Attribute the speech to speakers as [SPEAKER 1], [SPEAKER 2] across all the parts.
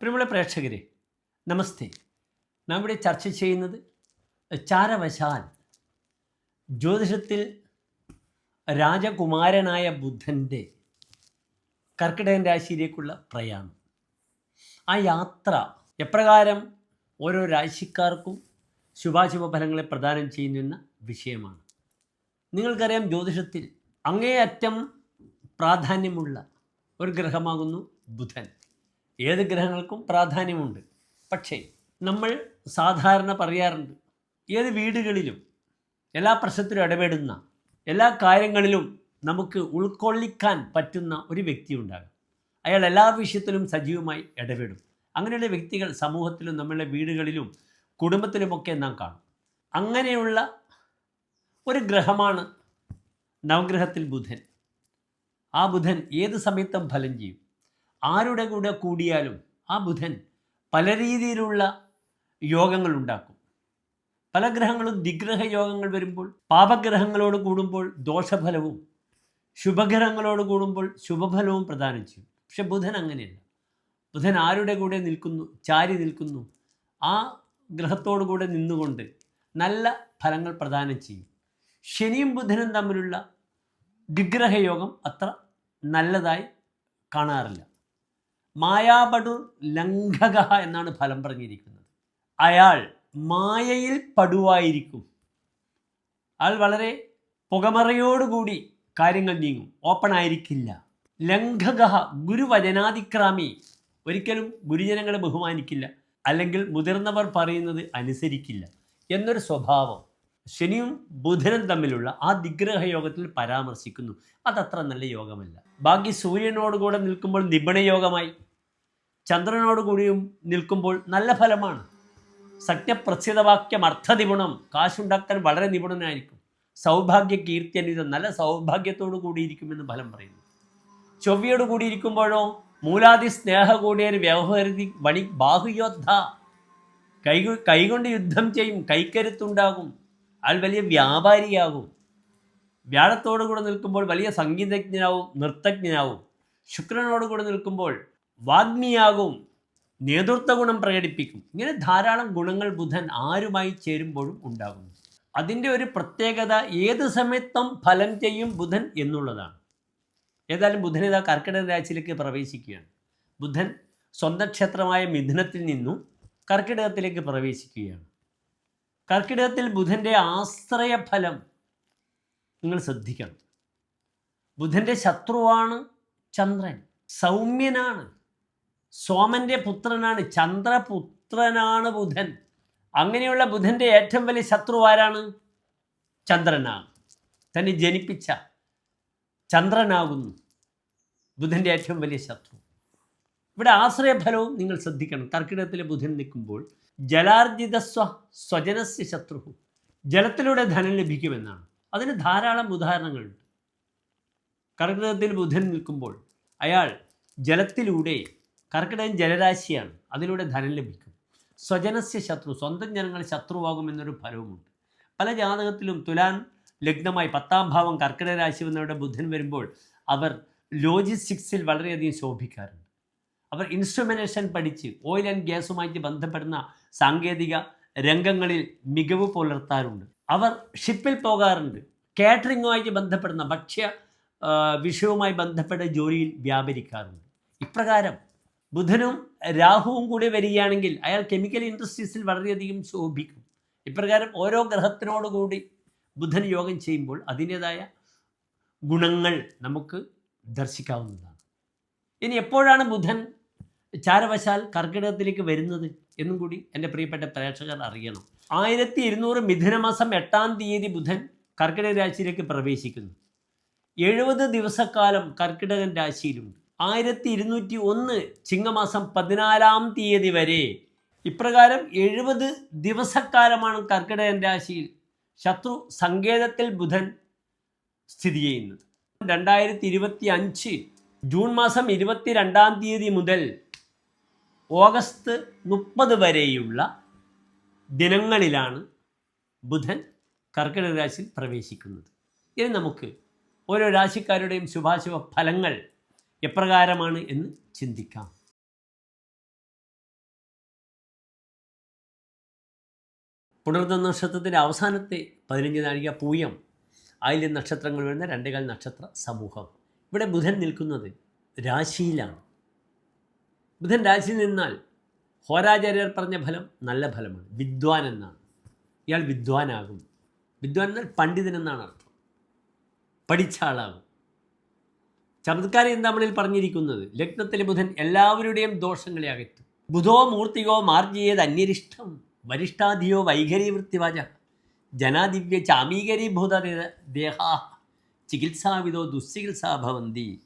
[SPEAKER 1] പ്രിയമുള്ള പ്രേക്ഷകരെ നമസ്തേ. നാം ഇവിടെ ചർച്ച ചെയ്യുന്നത് ചാരവശാൽ. ജ്യോതിഷത്തിൽ രാജകുമാരനായ ബുദ്ധന്റെ കർക്കിടകൻ രാശിയിലേക്കുള്ള പ്രയാണം. ആ യാത്ര എപ്രകാരം ഓരോ രാശിക്കാർക്കും ശുഭാശുഭ ഫലങ്ങളെ പ്രദാനം ചെയ്യുന്ന വിഷയമാണ്. നിങ്ങൾക്കറിയാം ജ്യോതിഷത്തിൽ അങ്ങേയറ്റം പ്രാധാന്യമുള്ള ഒരു ഗ്രഹമാകുന്നു ബുധൻ. ഏത് ഗ്രഹങ്ങൾക്കും പ്രാധാന്യമുണ്ട്. പക്ഷേ നമ്മൾ സാധാരണ പറയാറുണ്ട് ഏത് വീടുകളിലും എല്ലാ പ്രശ്നത്തിലും ഇടപെടുന്ന എല്ലാ കാര്യങ്ങളിലും നമുക്ക് ഉൾക്കൊള്ളിക്കാൻ പറ്റുന്ന ഒരു വ്യക്തി ഉണ്ടാകും അയാൾ എല്ലാ വിഷയത്തിലും സജീവമായി ഇടപെടും. അങ്ങനെയുള്ള വ്യക്തികൾ സമൂഹത്തിലും നമ്മളുടെ വീടുകളിലും കുടുംബത്തിലുമൊക്കെ നാം കാണും. അങ്ങനെയുള്ള ഒരു ഗ്രഹമാണ് നവഗ്രഹത്തിൽ ബുധൻ. ആ ബുധൻ ഏത് സമയത്തും ഫലം ചെയ്യും. ആരുടെ കൂടെ കൂടിയാലും ആ ബുധൻ പല രീതിയിലുള്ള യോഗങ്ങൾ ഉണ്ടാക്കും. പല ഗ്രഹങ്ങളും ദിഗ്രഹ യോഗങ്ങൾ വരുമ്പോൾ പാപഗ്രഹങ്ങളോട് കൂടുമ്പോൾ ദോഷഫലവും ശുഭഗ്രഹങ്ങളോട് കൂടുമ്പോൾ ശുഭഫലവും പ്രദാനം ചെയ്യും. പക്ഷെ ബുധൻ അങ്ങനെയല്ല. ബുധൻ ആരുടെ കൂടെ നിൽക്കുന്നു ചാരി നിൽക്കുന്നു ആ ഗ്രഹത്തോടു കൂടെ നിന്നുകൊണ്ട് നല്ല ഫലങ്ങൾ പ്രദാനം ചെയ്യും. ശനിയും ബുധനും തമ്മിലുള്ള ദിഗ്രഹയോഗം അത്ര നല്ലതായി കാണാറില്ല. മായാപടു ലംഘക എന്നാണ് ഫലം പറഞ്ഞിരിക്കുന്നത്. അയാൾ മായയിൽ പടുവായിരിക്കും. അയാൾ വളരെ പുകമറയോടുകൂടി കാര്യങ്ങൾ നീങ്ങും. ഓപ്പൺ ആയിരിക്കില്ല. ലംഘക ഗുരുവചനാതിക്രാമി ഒരിക്കലും ഗുരുജനങ്ങളെ ബഹുമാനിക്കില്ല. അല്ലെങ്കിൽ മുതിർന്നവർ പറയുന്നത് അനുസരിക്കില്ല. എന്നൊരു സ്വഭാവം. ശനിയും ബുധനും തമ്മിലുള്ള ആ ദിഗ്രഹ യോഗത്തിൽ പരാമർശിക്കുന്നു. അതത്ര നല്ല യോഗമല്ല. ബാക്കി സൂര്യനോടുകൂടെ നിൽക്കുമ്പോൾ നിപുണയോഗമായി യോഗമായി ചന്ദ്രനോടുകൂടിയും നിൽക്കുമ്പോൾ നല്ല ഫലമാണ്. സത്യപ്രസിദ്ധവാക്യം അർത്ഥനിപുണം കാശുണ്ടാക്കാൻ വളരെ നിപുണനായിരിക്കും. സൗഭാഗ്യ കീർത്തി അനിത നല്ല സൗഭാഗ്യത്തോടു കൂടിയിരിക്കുമെന്ന് ഫലം പറയുന്നു. ചൊവ്വയോട് കൂടിയിരിക്കുമ്പോഴോ മൂലാദി സ്നേഹ കൂടിയൊരു വ്യവഹരി വണി ബാഹുയോദ്ധ. കൈ കൈകൊണ്ട് യുദ്ധം ചെയ്യും. കൈക്കരുത്തുണ്ടാകും. അയാൾ വലിയ വ്യാപാരിയാകും. വ്യാഴത്തോടു കൂടെ നിൽക്കുമ്പോൾ വലിയ സംഗീതജ്ഞനാവും നൃത്തജ്ഞനാവും. ശുക്രനോട് കൂടെ നിൽക്കുമ്പോൾ വാഗ്മിയാകും. നേതൃത്വ ഗുണം പ്രകടിപ്പിക്കും. ഇങ്ങനെ ധാരാളം ഗുണങ്ങൾ ബുധൻ ആരുമായി ചേരുമ്പോഴും ഉണ്ടാകും അതിന്റെ ഒരു പ്രത്യേകത ഏത് സമയത്തും ഫലം ചെയ്യും ബുധൻ എന്നുള്ളതാണ്. ഏതായാലും ബുധൻ ഇതാ കർക്കിടക രാശിയിലേക്ക് പ്രവേശിക്കുകയാണ്. ബുധൻ സ്വന്തം ക്ഷേത്രമായ മിഥുനത്തിൽ നിന്നും കർക്കിടകത്തിലേക്ക് പ്രവേശിക്കുകയാണ്. കർക്കിടകത്തിൽ ബുധന്റെ ആശ്രയഫലം നിങ്ങൾ ശ്രദ്ധിക്കണം. ബുധന്റെ ശത്രുവാണ് ചന്ദ്രൻ സൗമ്യനാണ്. സോമന്റെ പുത്രനാണ് ചന്ദ്രപുത്രനാണ് ബുധൻ. അങ്ങനെയുള്ള ബുധന്റെ ഏറ്റവും വലിയ ശത്രു ആരാണ്? ചന്ദ്രനാണ്. തന്നെ ജനിപ്പിച്ച ചന്ദ്രനാകുന്നു ബുധന്റെ ഏറ്റവും വലിയ ശത്രു. ഇവിടെ ആശ്രയഫലവും നിങ്ങൾ ശ്രദ്ധിക്കണം. കർക്കിടകത്തിലെ ബുധൻ നിൽക്കുമ്പോൾ ജലാർജിത സ്വ സ്വജനസ്യ ശത്രുഹു. ജലത്തിലൂടെ ധനം ലഭിക്കുമെന്നാണ്. അതിന് ധാരാളം ഉദാഹരണങ്ങളുണ്ട്. കർക്കിടകത്തിൽ ബുധൻ നിൽക്കുമ്പോൾ അയാൾ ജലത്തിലൂടെ കർക്കിടകൻ ജലരാശിയാണ് അതിലൂടെ ധനം ലഭിക്കും. സ്വജനസ്യ ശത്രു സ്വന്തം ജനങ്ങൾ ശത്രുവാകുമെന്നൊരു ഫലവുമുണ്ട്. പല ജാതകത്തിലും തുലാൻ ലഗ്നമായി പത്താം ഭാവം കർക്കിടക രാശി വന്നവരുടെ ബുധൻ വരുമ്പോൾ അവർ ലോജിസ്റ്റിക്സിൽ വളരെയധികം ശോഭിക്കാറുണ്ട്. അവർ ഇൻസ്ട്രുമെന്റേഷൻ പഠിച്ച് ഓയിൽ ആൻഡ് ഗ്യാസുമായിട്ട് ബന്ധപ്പെടുന്ന സാങ്കേതിക രംഗങ്ങളിൽ മികവ് പുലർത്താറുണ്ട്. അവർ ഷിപ്പിൽ പോകാറുണ്ട്. കാറ്ററിങ്ങുമായിട്ട് ബന്ധപ്പെടുന്ന ഭക്ഷ്യ വിഷയവുമായി ബന്ധപ്പെട്ട ജോലിയിൽ വ്യാപരിക്കാറുണ്ട്. ഇപ്രകാരം ബുധനും രാഹുവും കൂടി വരികയാണെങ്കിൽ അയാൾ കെമിക്കൽ ഇൻഡസ്ട്രീസിൽ വളരെയധികം ശോഭിക്കും. ഇപ്രകാരം ഓരോ ഗ്രഹത്തിനോടുകൂടി ബുധൻ യോഗം ചെയ്യുമ്പോൾ അതിന്റേതായ ഗുണങ്ങൾ നമുക്ക് ദർശിക്കാവുന്നതാണ്. ഇനി എപ്പോഴാണ് ബുധൻ ചാരവശാൽ കർക്കിടകത്തിലേക്ക് വരുന്നത് എന്നും കൂടി എന്റെ പ്രിയപ്പെട്ട പ്രേക്ഷകർ അറിയണം. ആയിരത്തി ഇരുന്നൂറ് മിഥുനമാസം എട്ടാം തീയതി ബുധൻ കർക്കിടക രാശിയിലേക്ക് പ്രവേശിക്കുന്നു. എഴുപത് ദിവസക്കാലം കർക്കിടകൻ രാശിയിലുണ്ട്. ആയിരത്തി ഇരുന്നൂറ്റി ഒന്ന് ചിങ്ങമാസം പതിനാലാം തീയതി വരെ ഇപ്രകാരം എഴുപത് ദിവസക്കാലമാണ് കർക്കിടകൻ രാശിയിൽ ശത്രു സങ്കേതത്തിൽ ബുധൻ സ്ഥിതി ചെയ്യുന്നത്. രണ്ടായിരത്തി ഇരുപത്തി അഞ്ച് ജൂൺ മാസം ഇരുപത്തി രണ്ടാം തീയതി മുതൽ ഓഗസ്റ്റ് മുപ്പത് വരെയുള്ള ദിനങ്ങളിലാണ് ബുധൻ കർക്കിടക രാശിയിൽ പ്രവേശിക്കുന്നത്. ഇനി നമുക്ക് ഓരോ രാശിക്കാരുടെയും ശുഭാശുഭ ഫലങ്ങൾ എപ്രകാരമാണ് എന്ന് ചിന്തിക്കാം. പുണർന്ന നക്ഷത്രത്തിന്റെ അവസാനത്തെ പതിനഞ്ച് നാഴിക പൂയം ആയില്യം നക്ഷത്രങ്ങൾ വരുന്ന രണ്ടേകാൽ നക്ഷത്ര സമൂഹം. ഇവിടെ ബുധൻ നിൽക്കുന്നത് രാശിയിലാണ്. ബുധൻ രാശിയിൽ നിന്നാൽ ഹോരാചാര്യർ പറഞ്ഞ ഫലം നല്ല ഫലമാണ്. വിദ്വാൻ എന്നാണ്. ഇയാൾ വിദ്വാനാകും. വിദ്വാൻ എന്നാൽ പണ്ഡിതൻ എന്നാണ് അർത്ഥം. പഠിച്ച ആളാകും. ചമത്കാരി എന്താമണിൽ പറഞ്ഞിരിക്കുന്നത് ലഗ്നത്തിലെ ബുധൻ എല്ലാവരുടെയും ദോഷങ്ങളെ അകറ്റും. ബുധോ മൂർത്തിയോ മാർജിയേത് അന്യരിഷ്ടം. വരിഷ്ഠാധിയോ വൈഖരി വൃത്തിവാച. ജനാദിവ്യ ചാമീകരീഭൂത ദേഹ. ചികിത്സാവിധോ ദുശ്ചികിത്സാ ഭവന്തി.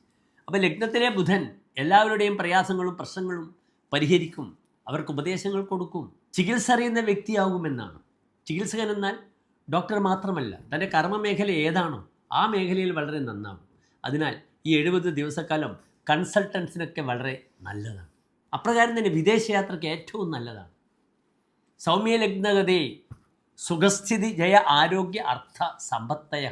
[SPEAKER 1] അപ്പോൾ ലഗ്നത്തിലെ ബുധൻ എല്ലാവരുടെയും പ്രയാസങ്ങളും പ്രശ്നങ്ങളും പരിഹരിക്കും. അവർക്ക് ഉപദേശങ്ങൾ കൊടുക്കും. ചികിത്സ അറിയുന്ന വ്യക്തിയാകുമെന്നാണ്. ചികിത്സകൻ എന്നാൽ ഡോക്ടർ മാത്രമല്ല തന്റെ കർമ്മമേഖല ഏതാണോ ആ മേഖലയിൽ വളരെ നന്നാവും. അതിനാൽ ഈ എഴുപത് ദിവസക്കാലം കൺസൾട്ടൻസിനൊക്കെ വളരെ നല്ലതാണ്. അപ്രകാരം തന്നെ വിദേശയാത്രയ്ക്ക് ഏറ്റവും നല്ലതാണ്. സൗമ്യ ലഗ്നഗതി സുഖസ്ഥിതി ജയ ആരോഗ്യ അർത്ഥ സമ്പത്തയ.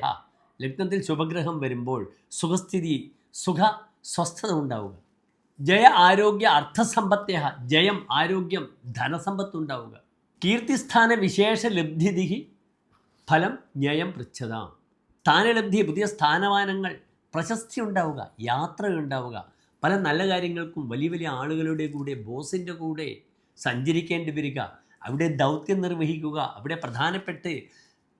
[SPEAKER 1] ലഗ്നത്തിൽ ശുഭഗ്രഹം വരുമ്പോൾ സുഖസ്ഥിതി സുഖ സ്വസ്ഥത ഉണ്ടാവുക. ജയ ആരോഗ്യ അർത്ഥസമ്പത്തയ ജയം ആരോഗ്യം ധനസമ്പത്ത് ഉണ്ടാവുക കീർത്തിസ്ഥാന വിശേഷ ലബ്ധിതി ഫലം ജ്ഞയം പൃച്ഛതാം. സ്ഥാനലബ്ധി പുതിയ സ്ഥാനമാനങ്ങൾ പ്രശസ്തി ഉണ്ടാവുക യാത്ര ഉണ്ടാവുക പല നല്ല കാര്യങ്ങൾക്കും വലിയ വലിയ ആളുകളുടെ കൂടെ ബോസിന്റെ കൂടെ സഞ്ചരിക്കേണ്ടി വരിക. അവിടെ ദൗത്യം നിർവഹിക്കുക അവിടെ പ്രധാനപ്പെട്ട്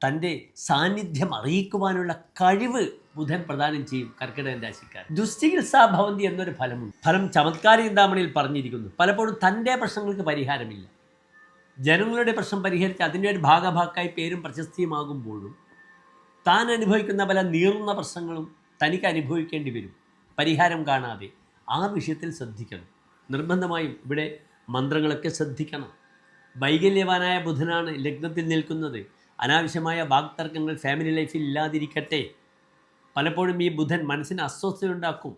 [SPEAKER 1] തന്റെ സാന്നിധ്യം അറിയിക്കുവാനുള്ള കഴിവ് ബുധൻ പ്രദാനം ചെയ്യും കർക്കിടകൻ രാശിക്കാർ. ദുശ്ചികിത്സാ ഭവന്തി എന്നൊരു ഫലമുണ്ട്. ഫലം ചമത്കാര ചിന്താമണിയിൽ പറഞ്ഞിരിക്കുന്നു. പലപ്പോഴും തന്റെ പ്രശ്നങ്ങൾക്ക് പരിഹാരമില്ല. ജനങ്ങളുടെ പ്രശ്നം പരിഹരിച്ച് അതിന്റെ ഒരു ഭാഗഭാക്കായി പേരും പ്രശസ്തിയുമാകുമ്പോഴും താൻ അനുഭവിക്കുന്ന പല നീറുന്ന പ്രശ്നങ്ങളും തനിക്ക് അനുഭവിക്കേണ്ടി വരും. പരിഹാരം കാണാതെ ആ വിഷയത്തിൽ ശ്രദ്ധിക്കണം. നിർബന്ധമായും ഇവിടെ മന്ത്രങ്ങളൊക്കെ ശ്രദ്ധിക്കണം. വൈകല്യവാനായ ബുധനാണ് ലഗ്നത്തിൽ നിൽക്കുന്നത്. അനാവശ്യമായ വാക്തർക്കങ്ങൾ ഫാമിലി ലൈഫിൽ ഇല്ലാതിരിക്കട്ടെ. പലപ്പോഴും ഈ ബുധൻ മനസ്സിന് അസ്വസ്ഥതയുണ്ടാക്കും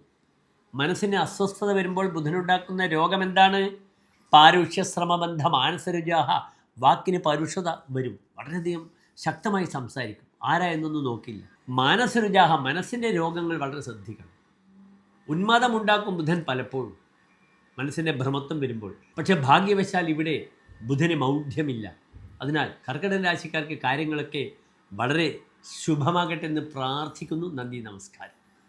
[SPEAKER 1] മനസ്സിന് അസ്വസ്ഥത വരുമ്പോൾ ബുധനുണ്ടാക്കുന്ന രോഗം എന്താണ് പാരുഷ്യശ്രമബന്ധ മാനസരുജാഹ വാക്കിന് പരുഷത വരും. വളരെയധികം ശക്തമായി സംസാരിക്കും. ആരാ എന്നൊന്നും നോക്കില്ല. മാനസരുജാഹ മനസ്സിന്റെ രോഗങ്ങൾ വളരെ ശ്രദ്ധിക്കണം. ഉന്മാദമുണ്ടാക്കും ബുധൻ പലപ്പോഴും. മനസ്സിന്റെ ഭ്രമത്വം വരുമ്പോൾ. പക്ഷേ ഭാഗ്യവശാൽ ഇവിടെ ബുധന് മൗഢ്യമില്ല. അതിനാൽ കർക്കിടക രാശിക്കാർക്ക് കാര്യങ്ങളൊക്കെ വളരെ ശുഭമാകട്ടെ എന്ന് പ്രാർത്ഥിക്കുന്നു. നന്ദി നമസ്കാരം.